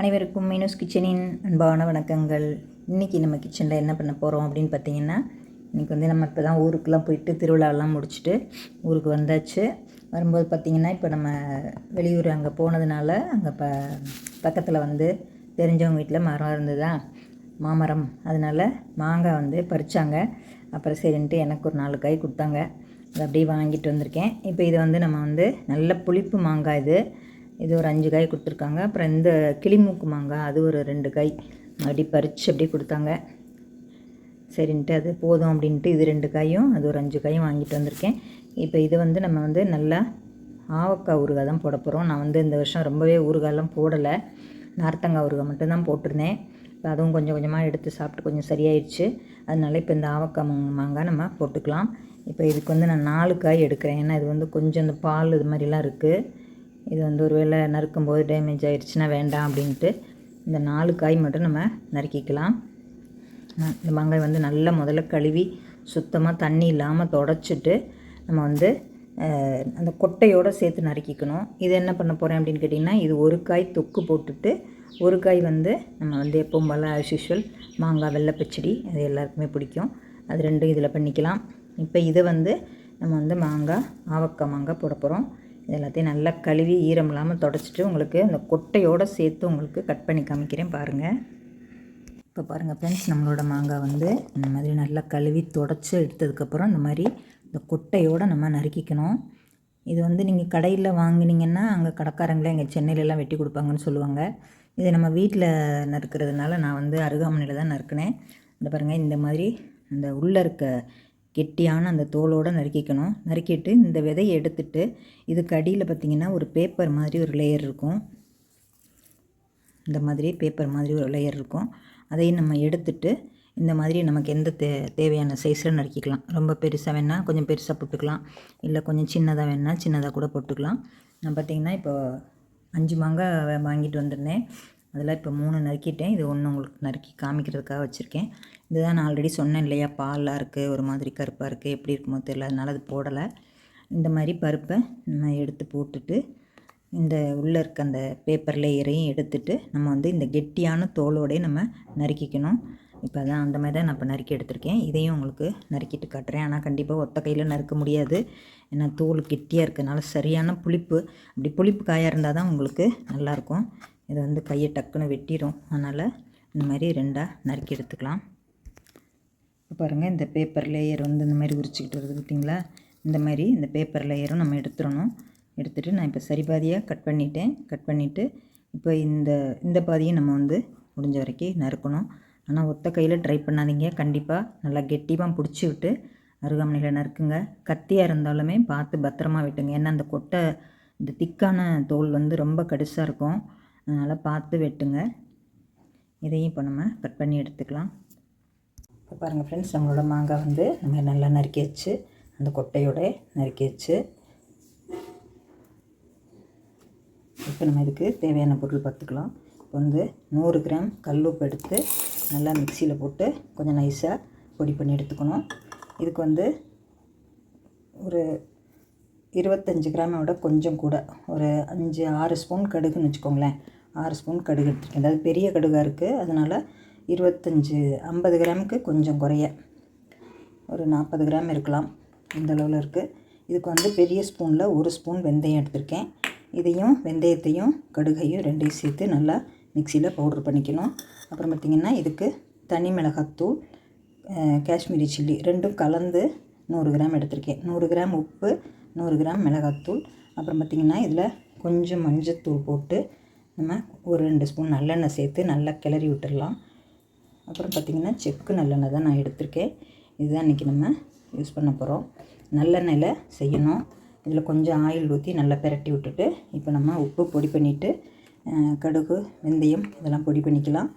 அனைவருக்கும் மீனூஸ் கிச்சனின் அன்பான வணக்கங்கள். இன்றைக்கி நம்ம கிச்சனில் என்ன பண்ண போகிறோம் அப்படின்னு பார்த்தீங்கன்னா இன்றைக்கி வந்து நம்ம இப்போ தான் ஊருக்கெலாம் போயிட்டு திருவிழாலாம் முடிச்சுட்டு ஊருக்கு வந்தாச்சு. வரும்போது பார்த்திங்கன்னா இப்போ நம்ம வெளியூர் அங்கே போனதுனால அங்கே ப பக்கத்தில் வந்து தெரிஞ்சவங்க வீட்டில் மரம் இருந்ததா? மாமரம். அதனால் மாங்காய் வந்து பறித்தாங்க அப்புறம் சரின்ட்டு எனக்கு ஒரு நாலு காய் கொடுத்தாங்க. அதை அப்படியே வாங்கிட்டு வந்திருக்கேன். இப்போ இது வந்து நம்ம வந்து நல்ல புளிப்பு மாங்காய் இது. இது ஒரு அஞ்சு காய் கொடுத்துருக்காங்க. அப்புறம் இந்த கிளிமூக்கு மாங்காய் அது ஒரு ரெண்டு காய். அப்படி பறித்து அப்படியே கொடுத்தாங்க. சரின்ட்டு அது போதும் அப்படின்ட்டு இது ரெண்டு காயும் அது ஒரு அஞ்சு காயும் வாங்கிட்டு வந்திருக்கேன். இப்போ இது வந்து நம்ம வந்து நல்லா ஆவக்காய் ஊறுகாய் தான் போட போகிறோம் நான் வந்து இந்த வருஷம் ரொம்பவே ஊறுகாயெல்லாம் போடலை. நார்த்தங்காய் ஊறுகாய் மட்டும்தான் போட்டிருந்தேன். இப்போ அதுவும் கொஞ்சம் கொஞ்சமாக எடுத்து சாப்பிட்டு கொஞ்சம் சரியாயிடுச்சு. அதனால இப்போ இந்த ஆவக்காய் மா- மாங்காய் நம்ம போட்டுக்கலாம். இப்போ இதுக்கு வந்து நான் நாலு காய் எடுக்கிறேன். ஏன்னா இது வந்து கொஞ்சம் இந்த பால் இது மாதிரிலாம் இருக்குது இது வந்து ஒரு வேளை நறுக்கும்போது டேமேஜ் ஆகிடுச்சுன்னா வேண்டாம் அப்படின்ட்டு இந்த நாலு காய் மட்டும் நம்ம நறுக்கிக்கலாம். இந்த மாங்காய் வந்து நல்லா முதல்ல கழுவி சுத்தமாக தண்ணி இல்லாமல் தொடச்சிட்டு நம்ம வந்து அந்த கொட்டையோடு சேர்த்து நறுக்கிக்கணும். இது என்ன பண்ண போகிறேன் அப்படின்னு கேட்டிங்கன்னா இது ஒரு காய் தொக்கு போட்டுட்டு ஒரு காய் வந்து நம்ம வந்து எப்பவும் போல் ஆஸ் யூஷுவல் மாங்காய் வெள்ளை பச்சடி அது எல்லாருக்குமே பிடிக்கும். அது ரெண்டும் இதில் பண்ணிக்கலாம். இப்போ இதை வந்து நம்ம வந்து மாங்காய் ஆவக்காய் மாங்காய் போட போகிறோம் இது எல்லாத்தையும் நல்லா கழுவி ஈரம் இல்லாமல் தொடச்சிட்டு உங்களுக்கு அந்த கொட்டையோடு சேர்த்து உங்களுக்கு கட் பண்ணி காமிக்கிறேன் பாருங்கள் இப்போ பாருங்கள் ஃப்ரெண்ட்ஸ் நம்மளோட மாங்காய் வந்து இந்த மாதிரி நல்லா கழுவி தொடச்சி எடுத்ததுக்கப்புறம் இந்த மாதிரி இந்த கொட்டையோடு நம்ம நறுக்கிக்கணும். இது வந்து நீங்கள் கடையில் வாங்கினீங்கன்னா அங்கே கடைக்காரங்களே எங்கள் சென்னையிலலாம் வெட்டி கொடுப்பாங்கன்னு சொல்லுவாங்க. இது நம்ம வீட்டில் நறுக்கிறதுனால நான் வந்து அருகாமனையில் தான் நறுக்கினேன். இந்த பாருங்கள் இந்த மாதிரி அந்த உள்ளே இருக்க கெட்டியான அந்த தோலோடு நறுக்கிக்கணும். நறுக்கிட்டு இந்த விதையை எடுத்துட்டு இதுக்கு அடியில் பார்த்திங்கன்னா ஒரு பேப்பர் மாதிரி ஒரு லேயர் இருக்கும். இந்த மாதிரி பேப்பர் மாதிரி ஒரு லேயர் இருக்கும். அதையும் நம்ம எடுத்துட்டு இந்த மாதிரி நமக்கு எந்த தே தேவையான சைஸில் நறுக்கிக்கலாம். ரொம்ப பெருசாக வேணால் கொஞ்சம் பெருசாக போட்டுக்கலாம். இல்லை கொஞ்சம் சின்னதாக வேணால் சின்னதாக கூட போட்டுக்கலாம். நான் பார்த்திங்கன்னா இப்போ அஞ்சு மாங்காய் வாங்கிட்டு வந்திருந்தேன். அதில் இப்போ மூணு நறுக்கிட்டேன். இது ஒன்று உங்களுக்கு நறுக்கி காமிக்கிறதுக்காக வச்சுருக்கேன். இதுதான் நான் ஆல்ரெடி சொன்னேன் இல்லையா? பாலாக இருக்குது ஒரு மாதிரி கருப்பாக இருக்குது எப்படி இருக்குமோ தெரியல அதனால் அது போடலை. இந்த மாதிரி பருப்பை நம்ம எடுத்து போட்டுட்டு இந்த உள்ளே இருக்க அந்த பேப்பர் லேயரையும் எடுத்துட்டு நம்ம வந்து இந்த கெட்டியான தோலோடய நம்ம நறுக்கிக்கணும். இப்போ அதான் அந்த மாதிரி தான் நான் இப்போ நறுக்கி எடுத்திருக்கேன். இதையும் உங்களுக்கு நறுக்கிட்டு காட்டுறேன். ஆனால் கண்டிப்பாக ஒத்த கையில் நறுக்க முடியாது. ஏன்னா தோல் கெட்டியாக இருக்கனால சரியான புளிப்பு. அப்படி புளிப்பு காயாக இருந்தால் தான் உங்களுக்கு நல்லாயிருக்கும் இதை வந்து கையை டக்குன்னு வெட்டிடும் அதனால் இந்த மாதிரி ரெண்டாக நறுக்கி எடுத்துக்கலாம். இப்போ பாருங்கள் இந்த பேப்பர் லேயர் வந்து இந்த மாதிரி உரிச்சிக்கிட்டு வருது பார்த்திங்களா? இந்த மாதிரி இந்த பேப்பர் லேயரும் நம்ம எடுத்துடணும். எடுத்துகிட்டு நான் இப்போ சரி பாதியாக கட் பண்ணிட்டேன். கட் பண்ணிவிட்டு இப்போ இந்த இந்த பாதியும் நம்ம வந்து முடிஞ்ச வரைக்கும் நறுக்கணும். ஆனால் ஒத்த கையில் ட்ரை பண்ணாதீங்க. கண்டிப்பாக நல்லா கெட்டிவாக பிடிச்சி விட்டு அருகாமனையில் நறுக்குங்க. கத்தியாக இருந்தாலுமே பார்த்து பத்திரமா வெட்டுங்க. ஏன்னா அந்த கொட்டை இந்த திக்கான தோல் வந்து ரொம்ப கடுசாக இருக்கும். அதனால் பார்த்து வெட்டுங்க. இதையும் இப்போ நம்ம கட் பண்ணி எடுத்துக்கலாம். இப்போ பாருங்கள் ஃப்ரெண்ட்ஸ் நம்மளோட மாங்காய் வந்து நம்ம நல்லா நறுக்கி வச்சு அந்த கொட்டையோட நறுக்கி வச்சு இப்போ நம்ம இதுக்கு தேவையான பொருள் பார்த்துக்கலாம். இப்போ வந்து நூறு கிராம் கல்லுப்பு எடுத்து நல்லா மிக்சியில் போட்டு கொஞ்சம் நைஸாக பொடி பண்ணி எடுத்துக்கணும். இதுக்கு வந்து ஒரு இருபத்தஞ்சி கிராமை விட கொஞ்சம் கூட ஒரு அஞ்சு ஆறு ஸ்பூன் கடுகுன்னு வச்சுக்கோங்களேன். ஆறு ஸ்பூன் கடுகு எடுத்துருக்கேன். அதாவது பெரிய கடுகாக இருக்குது அதனால் இருபத்தஞ்சி ஐம்பது கிராமுக்கு கொஞ்சம் குறைய. ஒரு நாற்பது கிராம் இருக்கலாம். இந்த அளவில் இருக்குது இதுக்கு வந்து பெரிய ஸ்பூனில் ஒரு ஸ்பூன் வெந்தயம் எடுத்திருக்கேன். இதையும் வெந்தயத்தையும் கடுகையும் ரெண்டையும் சேர்த்து நல்லா மிக்சியில் பவுட்ரு பண்ணிக்கணும். அப்புறம் பார்த்திங்கன்னா இதுக்கு தனி மிளகாத்தூள் காஷ்மீரி சில்லி ரெண்டும் கலந்து நூறு கிராம் எடுத்திருக்கேன். நூறு கிராம் உப்பு நூறு கிராம் மிளகாத்தூள். அப்புறம் பார்த்திங்கன்னா இதில் கொஞ்சம் மஞ்சத்தூள் போட்டு நம்ம ஒரு ரெண்டு ஸ்பூன் நல்லெண்ணெய் சேர்த்து நல்லா கிளறி விட்டுடலாம். அப்புறம் பார்த்திங்கன்னா செக்கு நல்லெண்ணெய் தான் நான் எடுத்திருக்கேன். இதுதான் இன்றைக்கி நம்ம யூஸ் பண்ண போகிறோம் நல்லெண்ணெயில் செய்யணும். இதில் கொஞ்சம் ஆயில் ஊற்றி நல்லா பிரட்டி விட்டுட்டு இப்போ நம்ம உப்பு பொடி பண்ணிவிட்டு கடுகு வெந்தயம் இதெல்லாம் பொடி பண்ணிக்கலாம்.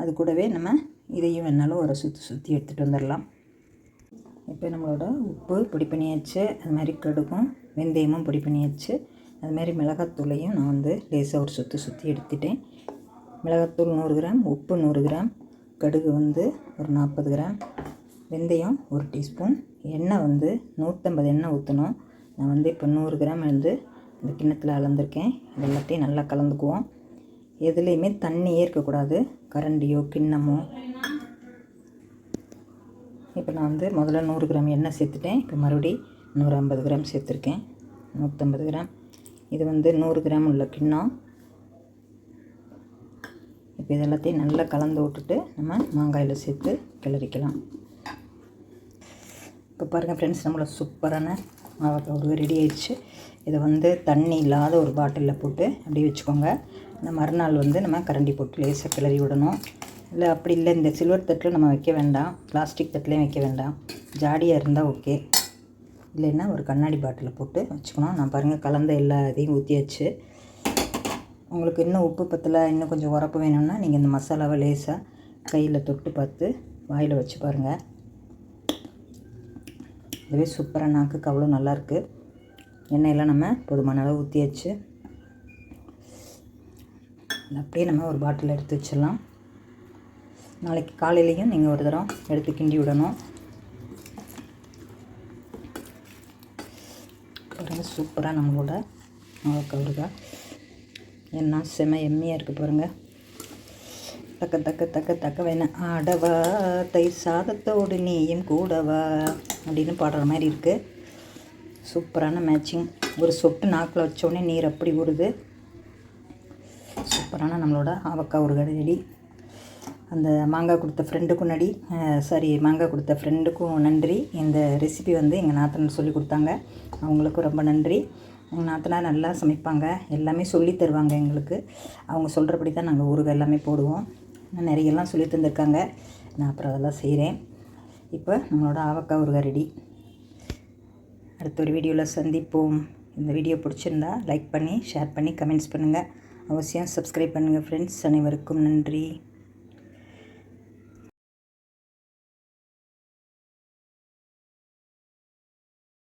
அது கூடவே நம்ம இதையும் வேணாலும் ஒரு சுற்றி சுற்றி எடுத்துகிட்டு வந்துடலாம். இப்போ நம்மளோட உப்பு பொடி பண்ணியாச்சு. அது மாதிரி கடுகும் வெந்தயமும் பொடி பண்ணியாச்சு. அதுமாரி மிளகாத்தூளையும் நான் வந்து லேசாக ஒரு சுற்றி சுற்றி எடுத்துட்டேன். மிளகாத்தூள் நூறு கிராம் உப்பு நூறு கிராம் கடுகு வந்து ஒரு நாற்பது கிராம் வெந்தயம் ஒரு டீஸ்பூன் எண்ணெய் வந்து நூற்றம்பது எண்ணெய் ஊற்றணும் நான் வந்து இப்போ நூறு கிராம் வந்து இந்த கிண்ணத்தில் அளந்திருக்கேன். இது எல்லாத்தையும் நல்லா கலந்துக்குவோம். எதுலேயுமே தண்ணியே இருக்கக்கூடாது. கரண்டியோ கிண்ணமோ. இப்போ நான் வந்து முதல்ல நூறு கிராம் எண்ணெய் சேர்த்துட்டேன். இப்போ மறுபடி நூறு ஐம்பது கிராம் சேர்த்துருக்கேன். நூற்றம்பது கிராம். இது வந்து நூறு கிராம் உள்ள கிண்ணம். இப்போ இது எல்லாத்தையும் நல்லா கலந்து விட்டுட்டு நம்ம மாங்காயில் சேர்த்து கிளறிக்கலாம். இப்போ பாருங்கள் ஃப்ரெண்ட்ஸ் நம்மளோட சூப்பரான மாவக்காய் ரெடி ஆயிடுச்சு. இதை வந்து தண்ணி இல்லாத ஒரு பாட்டிலில் போட்டு அப்படியே வச்சுக்கோங்க. இந்த மறுநாள் வந்து நம்ம கரண்டி போட்டு லேசாக கிளறி விடணும். இல்லை அப்படி இல்லை இந்த சில்வர் தட்டில் நம்ம வைக்க வேண்டாம். பிளாஸ்டிக் தட்டிலையும் வைக்க வேண்டாம். ஜாடியாக இருந்தால் ஓகே இல்லைன்னா ஒரு கண்ணாடி பாட்டிலில் போட்டு வச்சுக்கணும். நான் பாருங்கள் கலந்த எல்லா இதையும் ஊற்றியாச்சு உங்களுக்கு இன்னும் உப்பு பத்தில் இன்னும் கொஞ்சம் உரப்பு வேணும்னா நீங்கள் இந்த மசாலாவை லேசாக கையில் தொட்டு பார்த்து வாயில் வச்சு பாருங்கள் இதுவே சூப்பராக நாக்குக்கு அவ்வளோ நல்லாயிருக்கு எண்ணெயெல்லாம் நம்ம போதுமான அளவு ஊற்றியாச்சு அப்படியே நம்ம ஒரு பாட்டில் எடுத்து வச்சிடலாம். நாளைக்கு காலையிலையும் நீங்கள் ஒரு தரம் எடுத்து கிண்டி விடணும். பாருங்கள் சூப்பராக நம்மளோட மாவக்காய் ஊறுகாய் என்ன செம எம்மியாக இருக்குது பாருங்கள் தக்க தக்க தக்க தக்க வேணும் ஆடவா தை சாதத்தோடு நீயும் கூடவா அப்படின்னு பாடுற மாதிரி இருக்குது சூப்பரான மேட்சிங். ஒரு சொட்டு நாக்கில் வச்சோடனே நீர் அப்படி ஊறுது. சூப்பரான நம்மளோட ஆவக்காய் ஊறுகாய் ரெடி. அந்த மாங்காய் கொடுத்த ஃப்ரெண்டுக்கும் நடி சாரி மாங்காய் கொடுத்த ஃப்ரெண்டுக்கும் நன்றி. இந்த ரெசிபி வந்து எங்கள் நாத்தனார் சொல்லி கொடுத்தாங்க. அவங்களுக்கும் ரொம்ப நன்றி. எங்கள் நாத்தனார் நல்லா சமைப்பாங்க. எல்லாமே சொல்லி தருவாங்க எங்களுக்கு. அவங்க சொல்கிறபடி தான் நாங்கள் ஊருக்கு எல்லாமே போடுவோம். நிறையெல்லாம் சொல்லி தந்திருக்காங்க. நான் அப்புறம் அதெல்லாம் செய்கிறேன் இப்போ நம்மளோட ஆவக்காய் ஊறுகாய் ரெடி. அடுத்த ஒரு வீடியோவில் சந்திப்போம். இந்த வீடியோ பிடிச்சிருந்தா லைக் பண்ணி ஷேர் பண்ணி கமெண்ட்ஸ் பண்ணுங்கள் அவசியம் சப்ஸ்கிரைப் பண்ணுங்கள் ஃப்ரெண்ட்ஸ் அனைவருக்கும் நன்றி.